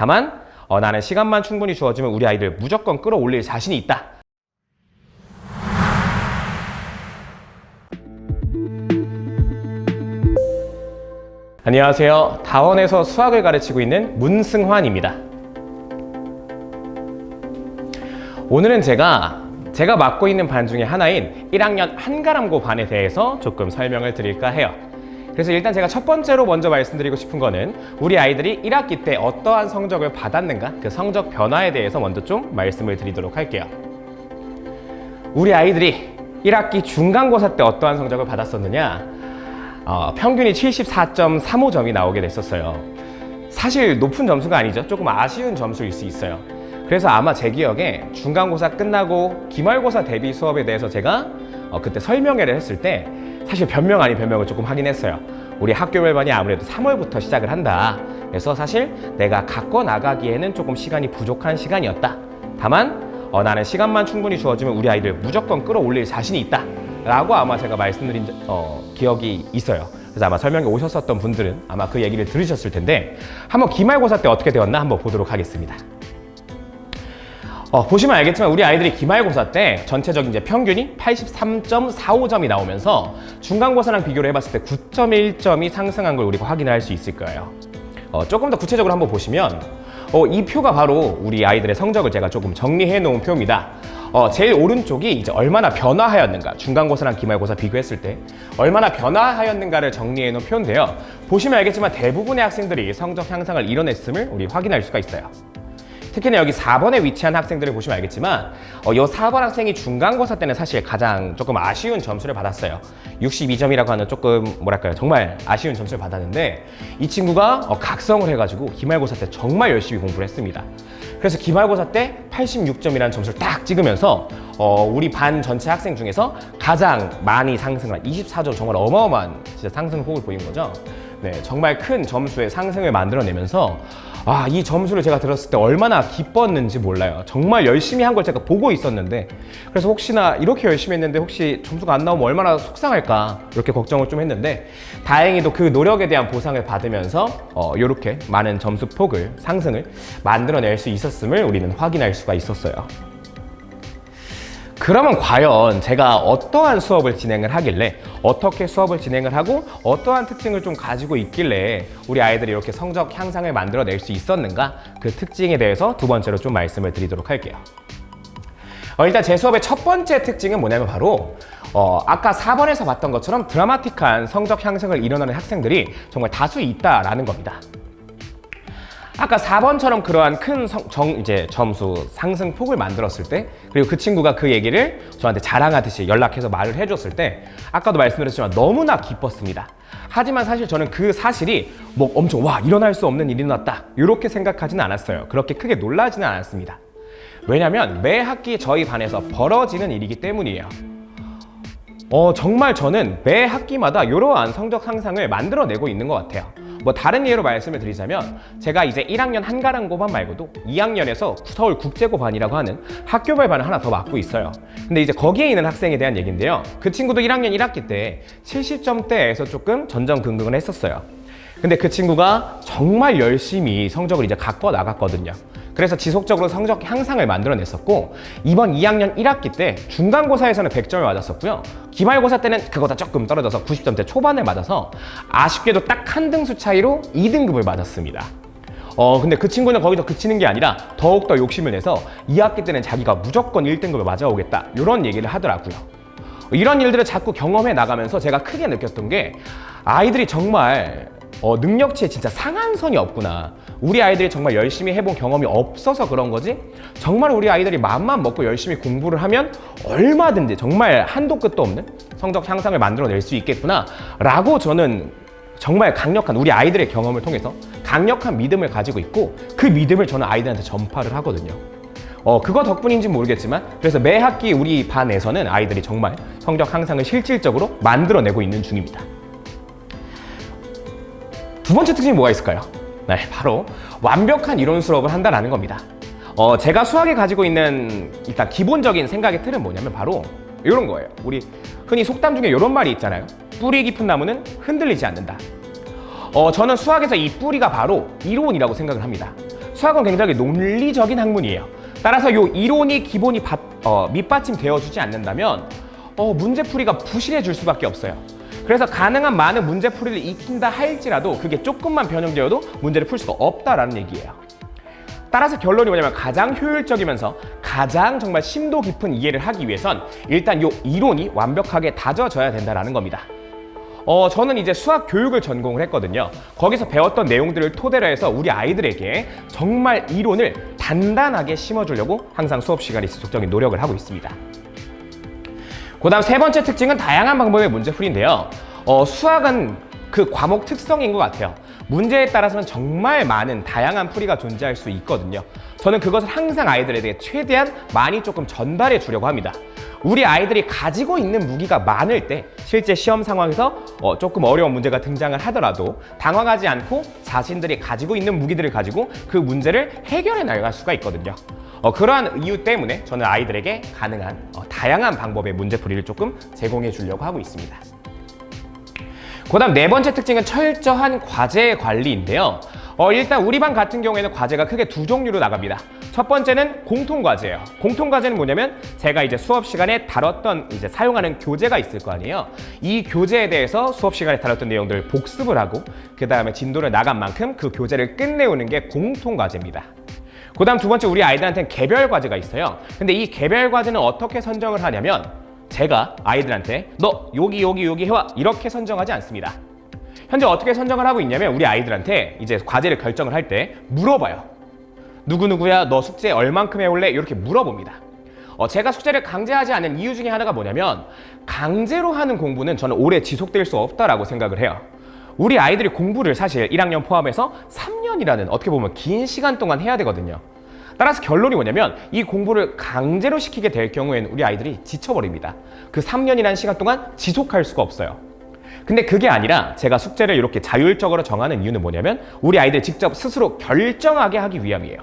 다만 어, 나는 시간만 충분히 주어지면 우리 아이들 무조건 끌어올릴 자신이 있다. 안녕하세요. 다원에서 수학을 가르치고 있는 문승환입니다. 오늘은 제가 제가 맡고 있는 반 중에 하나인 1학년 한가람고 반에 대해서 조금 설명을 드릴까 해요. 그래서 일단 제가 첫 번째로 먼저 말씀드리고 싶은 거는 우리 아이들이 1학기 때 어떠한 성적을 받았는가 그 성적 변화에 대해서 먼저 좀 말씀을 드리도록 할게요. 우리 아이들이 1학기 중간고사 때 어떠한 성적을 받았었느냐? 어, 평균이 74.35점이 나오게 됐었어요. 사실 높은 점수가 아니죠. 조금 아쉬운 점수일 수 있어요. 그래서 아마 제 기억에 중간고사 끝나고 기말고사 대비 수업에 대해서 제가 어, 그때 설명회를 했을 때 사실 변명 아닌 변명을 조금 하긴 했어요. 우리 학교 별반이 아무래도 3월부터 시작을 한다. 그래서 사실 내가 갖고 나가기에는 조금 시간이 부족한 시간이었다. 다만 어, 나는 시간만 충분히 주어지면 우리 아이들 무조건 끌어올릴 자신이 있다. 라고 아마 제가 말씀드린 적- 어, 기억이 있어요. 그래서 아마 설명에 오셨었던 분들은 아마 그 얘기를 들으셨을 텐데 한번 기말고사 때 어떻게 되었나 한번 보도록 하겠습니다. 어, 보시면 알겠지만 우리 아이들이 기말고사 때 전체적인 이제 평균이 83.45점이 나오면서 중간고사랑 비교를 해봤을 때 9.1점이 상승한 걸 우리가 확인할 수 있을 거예요. 어, 조금 더 구체적으로 한번 보시면 어, 이 표가 바로 우리 아이들의 성적을 제가 조금 정리해 놓은 표입니다. 어, 제일 오른쪽이 이제 얼마나 변화하였는가 중간고사랑 기말고사 비교했을 때 얼마나 변화하였는가를 정리해 놓은 표인데요. 보시면 알겠지만 대부분의 학생들이 성적 향상을 이뤄냈음을 우리 확인할 수가 있어요. 특히나 여기 4번에 위치한 학생들을 보시면 알겠지만 어, 이 4번 학생이 중간고사 때는 사실 가장 조금 아쉬운 점수를 받았어요. 62점이라고 하는 조금 뭐랄까요 정말 아쉬운 점수를 받았는데 이 친구가 어, 각성을 해가지고 기말고사 때 정말 열심히 공부를 했습니다. 그래서 기말고사 때 86점이라는 점수를 딱 찍으면서 어, 우리 반 전체 학생 중에서 가장 많이 상승한 24점 정말 어마어마한 진짜 상승 폭을 보인 거죠. 네, 정말 큰 점수의 상승을 만들어내면서 아, 이 점수를 제가 들었을 때 얼마나 기뻤는지 몰라요. 정말 열심히 한 걸 제가 보고 있었는데 그래서 혹시나 이렇게 열심히 했는데 혹시 점수가 안 나오면 얼마나 속상할까 이렇게 걱정을 좀 했는데 다행히도 그 노력에 대한 보상을 받으면서 어, 이렇게 많은 점수 폭을 상승을 만들어낼 수 있었음을 우리는 확인할 수가 있었어요. 그러면 과연 제가 어떠한 수업을 진행을 하길래 어떻게 수업을 진행을 하고 어떠한 특징을 좀 가지고 있길래 우리 아이들이 이렇게 성적 향상을 만들어낼 수 있었는가 그 특징에 대해서 두 번째로 좀 말씀을 드리도록 할게요. 어, 일단 제 수업의 첫 번째 특징은 뭐냐면 바로 어, 아까 4번에서 봤던 것처럼 드라마틱한 성적 향상을 이뤄내는 학생들이 정말 다수 있다라는 겁니다. 아까 4번처럼 그러한 큰 성, 정, 이제 점수 상승 폭을 만들었을 때 그리고 그 친구가 그 얘기를 저한테 자랑하듯이 연락해서 말을 해줬을 때 아까도 말씀드렸지만 너무나 기뻤습니다. 하지만 사실 저는 그 사실이 뭐 엄청 와 일어날 수 없는 일이 났다 이렇게 생각하지는 않았어요. 그렇게 크게 놀라지는 않았습니다. 왜냐하면 매 학기 저희 반에서 벌어지는 일이기 때문이에요. 어, 정말 저는 매 학기마다 이러한 성적 상상을 만들어내고 있는 것 같아요. 뭐 다른 예로 말씀을 드리자면 제가 이제 1학년 한가람고반 말고도 2학년에서 서울 국제고반이라고 하는 학교별 반을 하나 더 맡고 있어요. 근데 이제 거기에 있는 학생에 대한 얘기인데요. 그 친구도 1학년 1학기 때 70점대에서 조금 전전긍긍을 했었어요. 근데 그 친구가 정말 열심히 성적을 이제 갖고 나갔거든요. 그래서 지속적으로 성적 향상을 만들어냈었고 이번 2학년 1학기 때 중간고사에서는 100점을 맞았었고요. 기말고사 때는 그거보다 조금 떨어져서 90점대 초반을 맞아서 아쉽게도 딱 한 등수 차이로 2등급을 맞았습니다. 어 근데 그 친구는 거기서 그치는 게 아니라 더욱더 욕심을 내서 2학기 때는 자기가 무조건 1등급을 맞아오겠다 이런 얘기를 하더라고요. 이런 일들을 자꾸 경험해 나가면서 제가 크게 느꼈던 게 아이들이 정말 어, 능력치에 진짜 상한선이 없구나. 우리 아이들이 정말 열심히 해본 경험이 없어서 그런 거지. 정말 우리 아이들이 마음만 먹고 열심히 공부를 하면 얼마든지 정말 한도 끝도 없는 성적 향상을 만들어낼 수 있겠구나. 라고 저는 정말 강력한 우리 아이들의 경험을 통해서 강력한 믿음을 가지고 있고 그 믿음을 저는 아이들한테 전파를 하거든요. 어, 그거 덕분인지 모르겠지만 그래서 매 학기 우리 반에서는 아이들이 정말 성적 향상을 실질적으로 만들어내고 있는 중입니다. 두 번째 특징이 뭐가 있을까요? 네, 바로 완벽한 이론 수업을 한다라는 겁니다. 어, 제가 수학에 가지고 있는 일단 기본적인 생각의 틀은 뭐냐면 바로 이런 거예요. 우리 흔히 속담 중에 이런 말이 있잖아요. 뿌리 깊은 나무는 흔들리지 않는다. 어, 저는 수학에서 이 뿌리가 바로 이론이라고 생각을 합니다. 수학은 굉장히 논리적인 학문이에요. 따라서 요 이론이 기본이 받- 어, 밑받침 되어 주지 않는다면 어, 문제풀이가 부실해질 수밖에 없어요. 그래서 가능한 많은 문제풀이를 익힌다 할지라도 그게 조금만 변형되어도 문제를 풀 수가 없다라는 얘기예요. 따라서 결론이 뭐냐면 가장 효율적이면서 가장 정말 심도 깊은 이해를 하기 위해선 일단 요 이론이 완벽하게 다져져야 된다라는 겁니다. 어, 저는 이제 수학 교육을 전공을 했거든요. 거기서 배웠던 내용들을 토대로 해서 우리 아이들에게 정말 이론을 단단하게 심어주려고 항상 수업 시간에 지속적인 노력을 하고 있습니다. 그 다음 세 번째 특징은 다양한 방법의 문제풀이인데요. 어, 수학은 그 과목 특성인 것 같아요. 문제에 따라서는 정말 많은 다양한 풀이가 존재할 수 있거든요. 저는 그것을 항상 아이들에게 최대한 많이 조금 전달해 주려고 합니다. 우리 아이들이 가지고 있는 무기가 많을 때 실제 시험 상황에서 어, 조금 어려운 문제가 등장을 하더라도 당황하지 않고 자신들이 가지고 있는 무기들을 가지고 그 문제를 해결해 나갈 수가 있거든요. 어, 그러한 이유 때문에 저는 아이들에게 가능한 어, 다양한 방법의 문제풀이를 조금 제공해 주려고 하고 있습니다. 그 다음 네 번째 특징은 철저한 과제 관리인데요. 어, 일단 우리 반 같은 경우에는 과제가 크게 두 종류로 나갑니다. 첫 번째는 공통 과제예요. 공통 과제는 뭐냐면 제가 이제 수업 시간에 다뤘던 이제 사용하는 교재가 있을 거 아니에요. 이 교재에 대해서 수업 시간에 다뤘던 내용들을 복습을 하고 그 다음에 진도를 나간 만큼 그 교재를 끝내오는 게 공통 과제입니다. 그 다음 두 번째 우리 아이들한테는 개별 과제가 있어요. 근데 이 개별 과제는 어떻게 선정을 하냐면 제가 아이들한테 너 여기 여기 여기 해와 이렇게 선정하지 않습니다. 현재 어떻게 선정을 하고 있냐면 우리 아이들한테 이제 과제를 결정을 할 때 물어봐요. 누구누구야 너 숙제 얼만큼 해올래? 이렇게 물어봅니다. 어, 제가 숙제를 강제하지 않는 이유 중에 하나가 뭐냐면 강제로 하는 공부는 저는 오래 지속될 수 없다라고 생각을 해요. 우리 아이들이 공부를 사실 1학년 포함해서 3년이라는 어떻게 보면 긴 시간 동안 해야 되거든요. 따라서 결론이 뭐냐면 이 공부를 강제로 시키게 될 경우에는 우리 아이들이 지쳐버립니다. 그 3년이라는 시간 동안 지속할 수가 없어요. 근데 그게 아니라 제가 숙제를 이렇게 자율적으로 정하는 이유는 뭐냐면 우리 아이들이 직접 스스로 결정하게 하기 위함이에요.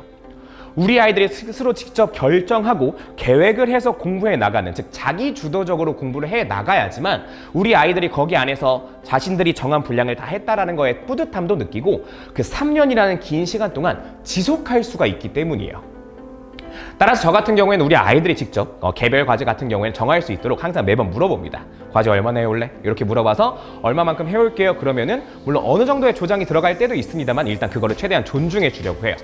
우리 아이들이 스스로 직접 결정하고 계획을 해서 공부해 나가는 즉 자기 주도적으로 공부를 해 나가야지만 우리 아이들이 거기 안에서 자신들이 정한 분량을 다 했다라는 거에 뿌듯함도 느끼고 그 3년이라는 긴 시간 동안 지속할 수가 있기 때문이에요. 따라서 저 같은 경우에는 우리 아이들이 직접 어, 개별 과제 같은 경우에는 정할 수 있도록 항상 매번 물어봅니다. 과제 얼마나 해올래? 이렇게 물어봐서 얼마만큼 해올게요. 그러면은 물론 어느 정도의 조장이 들어갈 때도 있습니다만 일단 그거를 최대한 존중해 주려고 해요.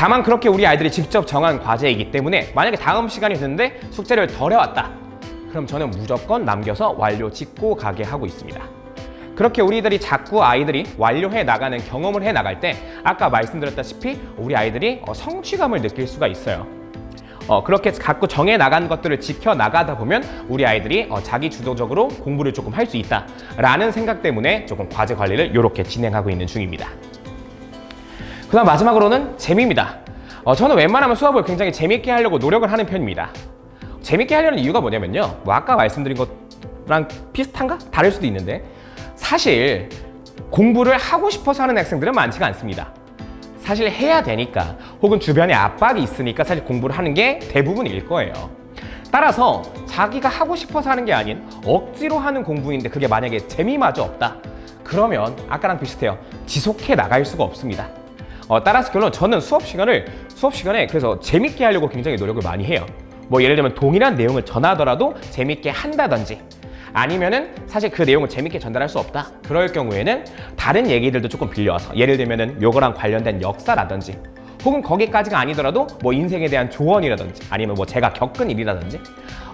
다만 그렇게 우리 아이들이 직접 정한 과제이기 때문에 만약에 다음 시간이 됐는데 숙제를 덜 해왔다. 그럼 저는 무조건 남겨서 완료 짓고 가게 하고 있습니다. 그렇게 우리들이 자꾸 아이들이 완료해 나가는 경험을 해 나갈 때 아까 말씀드렸다시피 우리 아이들이 어, 성취감을 느낄 수가 있어요. 어, 그렇게 자꾸 정해 나간 것들을 지켜 나가다 보면 우리 아이들이 어, 자기 주도적으로 공부를 조금 할 수 있다라는 생각 때문에 조금 과제 관리를 이렇게 진행하고 있는 중입니다. 그 다음 마지막으로는 재미입니다. 어, 저는 웬만하면 수업을 굉장히 재밌게 하려고 노력을 하는 편입니다. 재밌게 하려는 이유가 뭐냐면요. 뭐 아까 말씀드린 것랑 비슷한가? 다를 수도 있는데 사실 공부를 하고 싶어서 하는 학생들은 많지가 않습니다. 사실 해야 되니까 혹은 주변에 압박이 있으니까 사실 공부를 하는 게 대부분일 거예요. 따라서 자기가 하고 싶어서 하는 게 아닌 억지로 하는 공부인데 그게 만약에 재미마저 없다. 그러면 아까랑 비슷해요. 지속해 나갈 수가 없습니다. 어, 따라서 결론 저는 수업 시간을 수업 시간에 그래서 재밌게 하려고 굉장히 노력을 많이 해요. 뭐 예를 들면 동일한 내용을 전하더라도 재밌게 한다든지 아니면은 사실 그 내용을 재밌게 전달할 수 없다. 그럴 경우에는 다른 얘기들도 조금 빌려와서 예를 들면은 요거랑 관련된 역사라든지 혹은 거기까지가 아니더라도 뭐 인생에 대한 조언이라든지 아니면 뭐 제가 겪은 일이라든지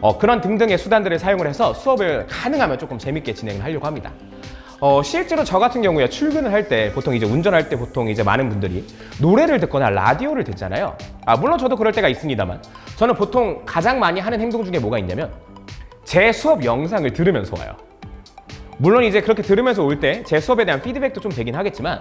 어, 그런 등등의 수단들을 사용을 해서 수업을 가능하면 조금 재밌게 진행을 하려고 합니다. 어, 실제로 저 같은 경우에 출근을 할 때 보통 이제 운전할 때 보통 이제 많은 분들이 노래를 듣거나 라디오를 듣잖아요. 아, 물론 저도 그럴 때가 있습니다만 저는 보통 가장 많이 하는 행동 중에 뭐가 있냐면 제 수업 영상을 들으면서 와요. 물론 이제 그렇게 들으면서 올 때 제 수업에 대한 피드백도 좀 되긴 하겠지만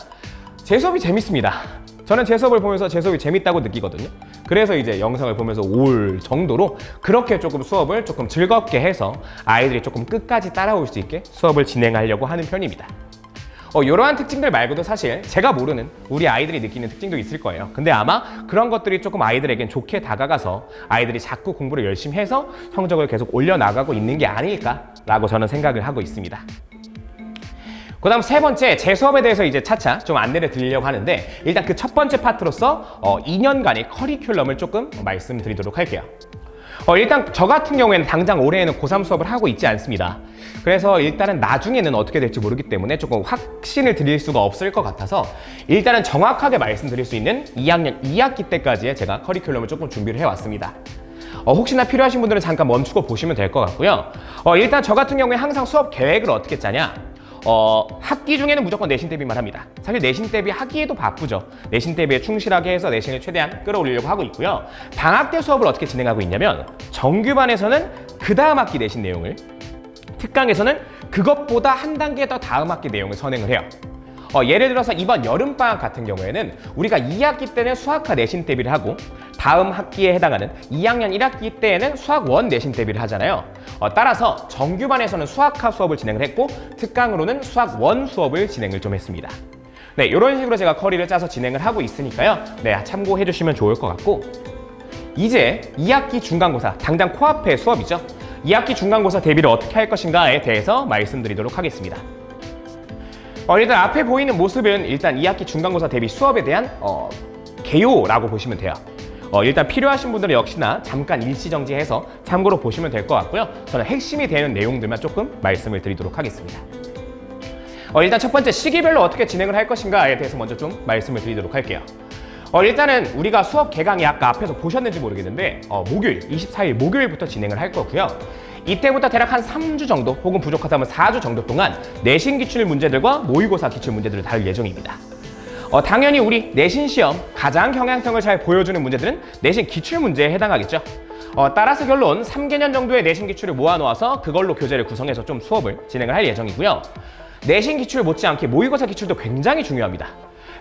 제 수업이 재밌습니다. 저는 제 수업을 보면서 제 수업이 재밌다고 느끼거든요. 그래서 이제 영상을 보면서 올 정도로 그렇게 조금 수업을 조금 즐겁게 해서 아이들이 조금 끝까지 따라올 수 있게 수업을 진행하려고 하는 편입니다. 어, 이러한 특징들 말고도 사실 제가 모르는 우리 아이들이 느끼는 특징도 있을 거예요. 근데 아마 그런 것들이 조금 아이들에겐 좋게 다가가서 아이들이 자꾸 공부를 열심히 해서 성적을 계속 올려나가고 있는 게 아닐까라고 저는 생각을 하고 있습니다. 그 다음 세 번째 제 수업에 대해서 이제 차차 좀 안내를 드리려고 하는데 일단 그 첫 번째 파트로서 어, 2년간의 커리큘럼을 조금 말씀드리도록 할게요. 어, 일단 저 같은 경우에는 당장 올해에는 고3 수업을 하고 있지 않습니다. 그래서 일단은 나중에는 어떻게 될지 모르기 때문에 조금 확신을 드릴 수가 없을 것 같아서 일단은 정확하게 말씀드릴 수 있는 2학년 2학기 때까지의 제가 커리큘럼을 조금 준비를 해왔습니다. 어, 혹시나 필요하신 분들은 잠깐 멈추고 보시면 될 것 같고요. 어, 일단 저 같은 경우에 항상 수업 계획을 어떻게 짜냐? 어, 학기 중에는 무조건 내신 대비만 합니다. 사실 내신 대비 하기에도 바쁘죠. 내신 대비에 충실하게 해서 내신을 최대한 끌어올리려고 하고 있고요. 방학 때 수업을 어떻게 진행하고 있냐면 정규반에서는 그 다음 학기 내신 내용을 특강에서는 그것보다 한 단계 더 다음 학기 내용을 선행을 해요. 어, 예를 들어서 이번 여름방학 같은 경우에는 우리가 2학기 때는 수학과 내신 대비를 하고 다음 학기에 해당하는 2학년 1학기 때에는 수학 원 내신 대비를 하잖아요. 어, 따라서 정규반에서는 수학과 수업을 진행을 했고 특강으로는 수학 원 수업을 진행을 좀 했습니다. 네, 이런 식으로 제가 커리를 짜서 진행을 하고 있으니까요. 네, 참고해 주시면 좋을 것 같고 이제 2학기 중간고사, 당장 코앞의 수업이죠. 2학기 중간고사 대비를 어떻게 할 것인가에 대해서 말씀드리도록 하겠습니다. 어, 일단 앞에 보이는 모습은 일단 2학기 중간고사 대비 수업에 대한 어, 개요라고 보시면 돼요. 어, 일단 필요하신 분들은 역시나 잠깐 일시정지해서 참고로 보시면 될 것 같고요. 저는 핵심이 되는 내용들만 조금 말씀을 드리도록 하겠습니다. 어, 일단 첫 번째 시기별로 어떻게 진행을 할 것인가에 대해서 먼저 좀 말씀을 드리도록 할게요. 어, 일단은 우리가 수업 개강이 아까 앞에서 보셨는지 모르겠는데 어, 목요일 24일 목요일부터 진행을 할 거고요. 이때부터 대략 한 3주 정도 혹은 부족하다면 4주 정도 동안 내신 기출 문제들과 모의고사 기출 문제들을 다룰 예정입니다. 어, 당연히 우리 내신 시험 가장 경향성을 잘 보여주는 문제들은 내신 기출 문제에 해당하겠죠. 어, 따라서 결론 3개년 정도의 내신 기출을 모아놓아서 그걸로 교재를 구성해서 좀 수업을 진행을 할 예정이고요. 내신 기출 못지않게 모의고사 기출도 굉장히 중요합니다.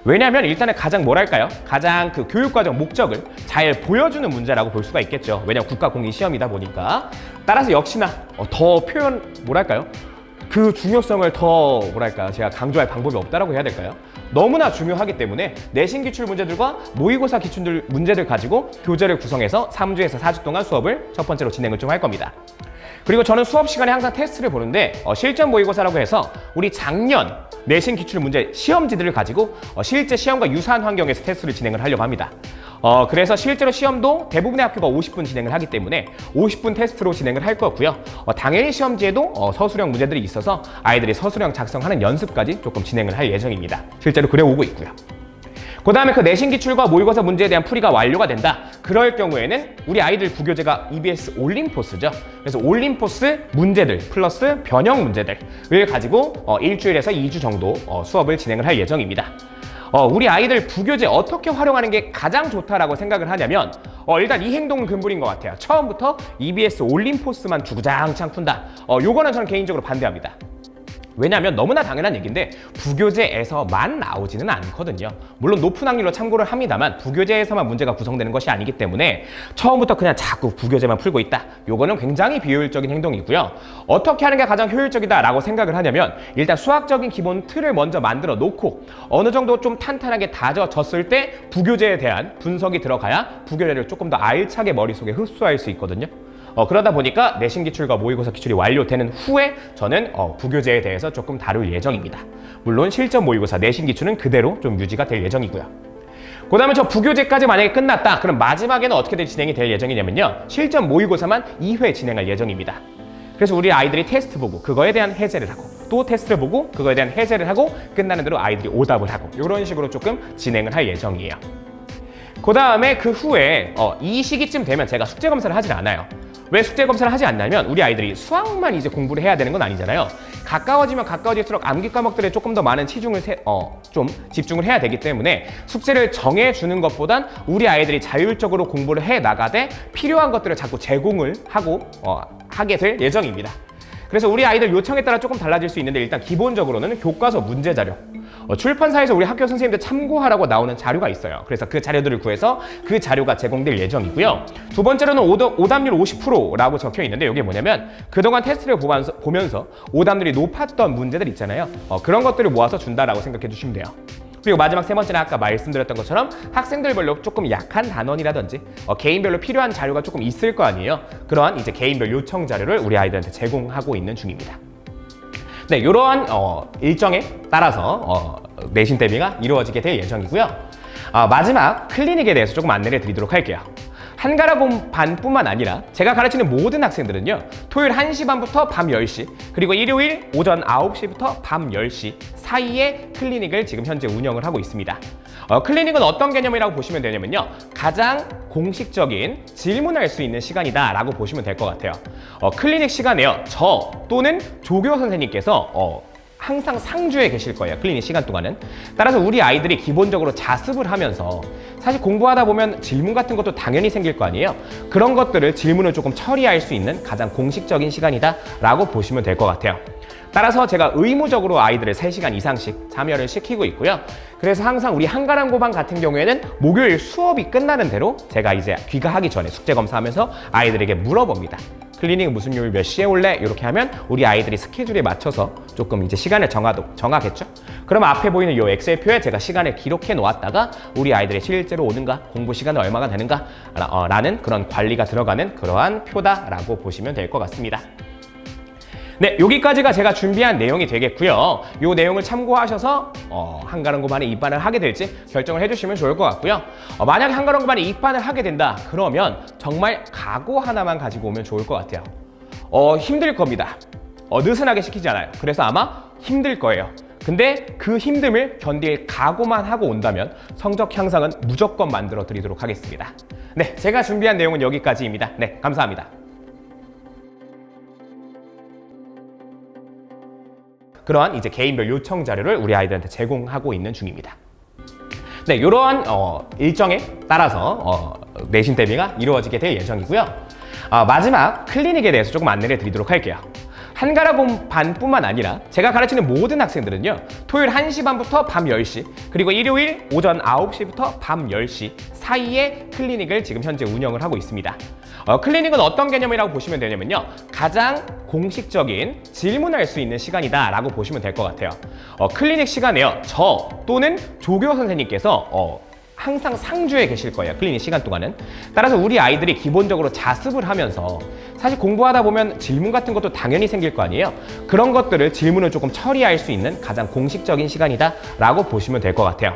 왜냐하면 일단은 가장 뭐랄까요? 가장 그 교육과정 목적을 잘 보여주는 문제라고 볼 수가 있겠죠. 왜냐하면 국가 공인 시험이다 보니까 따라서 역시나 어, 더 표현 뭐랄까요? 그 중요성을 더 뭐랄까 제가 강조할 방법이 없다라고 해야 될까요? 너무나 중요하기 때문에 내신 기출 문제들과 모의고사 기출 문제들 가지고 교재를 구성해서 3주에서 4주 동안 수업을 첫 번째로 진행을 좀 할 겁니다. 그리고 저는 수업 시간에 항상 테스트를 보는데 어, 실전 모의고사라고 해서 우리 작년 내신 기출 문제 시험지들을 가지고 어, 실제 시험과 유사한 환경에서 테스트를 진행을 하려고 합니다. 어, 그래서 실제로 시험도 대부분의 학교가 50분 진행을 하기 때문에 50분 테스트로 진행을 할 거고요. 어, 당연히 시험지에도 어, 서술형 문제들이 있어서 아이들이 서술형 작성하는 연습까지 조금 진행을 할 예정입니다. 실제로 그래 오고 있고요. 그 다음에 그 내신 기출과 모의고사 문제에 대한 풀이가 완료가 된다. 그럴 경우에는 우리 아이들 구교재가 EBS 올림포스죠. 그래서 올림포스 문제들 플러스 변형 문제들을 가지고 어, 일주일에서 2주 정도 어, 수업을 진행을 할 예정입니다. 어, 우리 아이들 부교재 어떻게 활용하는 게 가장 좋다라고 생각을 하냐면 어, 일단 이 행동은 근본인 것 같아요. 처음부터 EBS 올림포스만 주구장창 푼다. 어, 요거는 저는 개인적으로 반대합니다. 왜냐하면 너무나 당연한 얘기인데 부교재에서만 나오지는 않거든요. 물론 높은 확률로 참고를 합니다만 부교재에서만 문제가 구성되는 것이 아니기 때문에 처음부터 그냥 자꾸 부교재만 풀고 있다. 요거는 굉장히 비효율적인 행동이고요. 어떻게 하는 게 가장 효율적이다 라고 생각을 하냐면 일단 수학적인 기본 틀을 먼저 만들어 놓고 어느 정도 좀 탄탄하게 다져졌을 때 부교재에 대한 분석이 들어가야 부교재를 조금 더 알차게 머릿속에 흡수할 수 있거든요. 어, 그러다 보니까 내신 기출과 모의고사 기출이 완료되는 후에 저는 어, 부교재에 대해서 조금 다룰 예정입니다. 물론 실전 모의고사 내신 기출은 그대로 좀 유지가 될 예정이고요. 그 다음에 저 부교재까지 만약에 끝났다. 그럼 마지막에는 어떻게 진행이 될 예정이냐면요. 실전 모의고사만 2회 진행할 예정입니다. 그래서 우리 아이들이 테스트 보고 그거에 대한 해제를 하고 또 테스트를 보고 그거에 대한 해제를 하고 끝나는 대로 아이들이 오답을 하고 이런 식으로 조금 진행을 할 예정이에요. 그 다음에 그 후에 어, 이 시기쯤 되면 제가 숙제 검사를 하질 않아요. 왜 숙제 검사를 하지 않냐면 우리 아이들이 수학만 이제 공부를 해야 되는 건 아니잖아요. 가까워지면 가까워질수록 암기 과목들에 조금 더 많은 치중을 세, 어, 좀 집중을 해야 되기 때문에 숙제를 정해 주는 것보단 우리 아이들이 자율적으로 공부를 해 나가되 필요한 것들을 자꾸 제공을 하고 어, 하게 될 예정입니다. 그래서 우리 아이들 요청에 따라 조금 달라질 수 있는데 일단 기본적으로는 교과서 문제 자료 어, 출판사에서 우리 학교 선생님들 참고하라고 나오는 자료가 있어요. 그래서 그 자료들을 구해서 그 자료가 제공될 예정이고요. 두 번째로는 오답, 오답률 50%라고 적혀 있는데 이게 뭐냐면 그동안 테스트를 보면서, 보면서 오답률이 높았던 문제들 있잖아요. 어, 그런 것들을 모아서 준다라고 생각해 주시면 돼요. 그리고 마지막 세 번째는 아까 말씀드렸던 것처럼 학생들별로 조금 약한 단원이라든지 어, 개인별로 필요한 자료가 조금 있을 거 아니에요. 그러한 이제 개인별 요청 자료를 우리 아이들한테 제공하고 있는 중입니다. 네, 이러한 어, 일정에 따라서 어, 내신 대비가 이루어지게 될 예정이고요. 아, 마지막 클리닉에 대해서 조금 안내를 드리도록 할게요. 한가라 반뿐만 아니라 제가 가르치는 모든 학생들은요. 토요일 1시 반부터 밤 10시 그리고 일요일 오전 9시부터 밤 10시 사이에 클리닉을 지금 현재 운영을 하고 있습니다. 어, 클리닉은 어떤 개념이라고 보시면 되냐면요. 가장 공식적인 질문할 수 있는 시간이다 라고 보시면 될 것 같아요. 어, 클리닉 시간에요. 저 또는 조교 선생님께서 어, 항상 상주에 계실 거예요. 클리닉 시간 동안은. 따라서 우리 아이들이 기본적으로 자습을 하면서 사실 공부하다 보면 질문 같은 것도 당연히 생길 거 아니에요. 그런 것들을 질문을 조금 처리할 수 있는 가장 공식적인 시간이다라고 보시면 될 것 같아요. 따라서 제가 의무적으로 아이들을 3시간 이상씩 참여를 시키고 있고요. 그래서 항상 우리 한가람 고반 같은 경우에는 목요일 수업이 끝나는 대로 제가 이제 귀가하기 전에 숙제 검사하면서 아이들에게 물어봅니다. 클리닉 무슨 요일 몇 시에 올래? 이렇게 하면 우리 아이들이 스케줄에 맞춰서 조금 이제 시간을 정하도, 정하겠죠? 그럼 앞에 보이는 이 엑셀표에 제가 시간을 기록해 놓았다가 우리 아이들이 실제로 오는가, 공부 시간은 얼마가 되는가, 라- 어, 라는 그런 관리가 들어가는 그러한 표다라고 보시면 될 것 같습니다. 네, 여기까지가 제가 준비한 내용이 되겠고요. 이 내용을 참고하셔서 어, 한가람고반에 입반을 하게 될지 결정을 해주시면 좋을 것 같고요. 어, 만약에 한가람고반에 입반을 하게 된다, 그러면 정말 각오 하나만 가지고 오면 좋을 것 같아요. 어, 힘들 겁니다. 어, 느슨하게 시키지 않아요. 그래서 아마 힘들 거예요. 근데 그 힘듦을 견딜 각오만 하고 온다면 성적 향상은 무조건 만들어 드리도록 하겠습니다. 네, 제가 준비한 내용은 여기까지입니다. 네, 감사합니다. 그러한 이제 개인별 요청 자료를 우리 아이들한테 제공하고 있는 중입니다. 네, 이러한 어, 일정에 따라서 어, 내신 대비가 이루어지게 될 예정이고요. 아, 마지막 클리닉에 대해서 조금 안내를 드리도록 할게요. 한가라 반뿐만 아니라 제가 가르치는 모든 학생들은요. 토요일 1시 반부터 밤 10시 그리고 일요일 오전 9시부터 밤 10시 사이에 클리닉을 지금 현재 운영을 하고 있습니다. 어, 클리닉은 어떤 개념이라고 보시면 되냐면요. 가장 공식적인 질문할 수 있는 시간이다 라고 보시면 될 것 같아요. 어, 클리닉 시간에요. 저 또는 조교 선생님께서 어, 항상 상주에 계실 거예요. 클리닉 시간 동안은. 따라서 우리 아이들이 기본적으로 자습을 하면서 사실 공부하다 보면 질문 같은 것도 당연히 생길 거 아니에요. 그런 것들을 질문을 조금 처리할 수 있는 가장 공식적인 시간이다라고 보시면 될 것 같아요.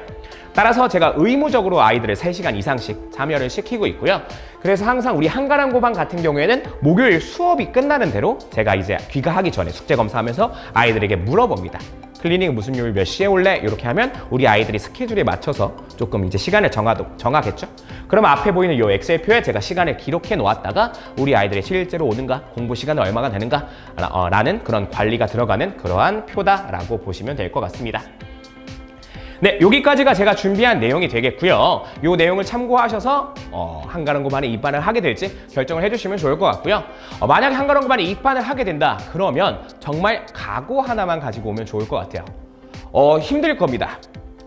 따라서 제가 의무적으로 아이들을 3시간 이상씩 참여를 시키고 있고요. 그래서 항상 우리 한가람 고반 같은 경우에는 목요일 수업이 끝나는 대로 제가 이제 귀가하기 전에 숙제 검사하면서 아이들에게 물어봅니다. 클리닉 무슨 요일 몇 시에 올래? 이렇게 하면 우리 아이들이 스케줄에 맞춰서 조금 이제 시간을 정하도, 정하겠죠? 그럼 앞에 보이는 이 엑셀표에 제가 시간을 기록해 놓았다가 우리 아이들이 실제로 오는가, 공부 시간은 얼마가 되는가, 라- 어, 라는 그런 관리가 들어가는 그러한 표다라고 보시면 될 것 같습니다. 네, 여기까지가 제가 준비한 내용이 되겠고요. 이 내용을 참고하셔서 어, 한가람고반에 입반을 하게 될지 결정을 해주시면 좋을 것 같고요. 어, 만약에 한가람고반에 입반을 하게 된다, 그러면 정말 각오 하나만 가지고 오면 좋을 것 같아요. 어, 힘들 겁니다.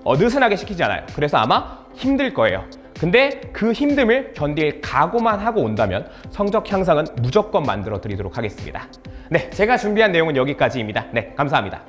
어, 느슨하게 시키지 않아요. 그래서 아마 힘들 거예요. 근데 그 힘듦을 견딜 각오만 하고 온다면 성적 향상은 무조건 만들어 드리도록 하겠습니다. 네, 제가 준비한 내용은 여기까지입니다. 네, 감사합니다.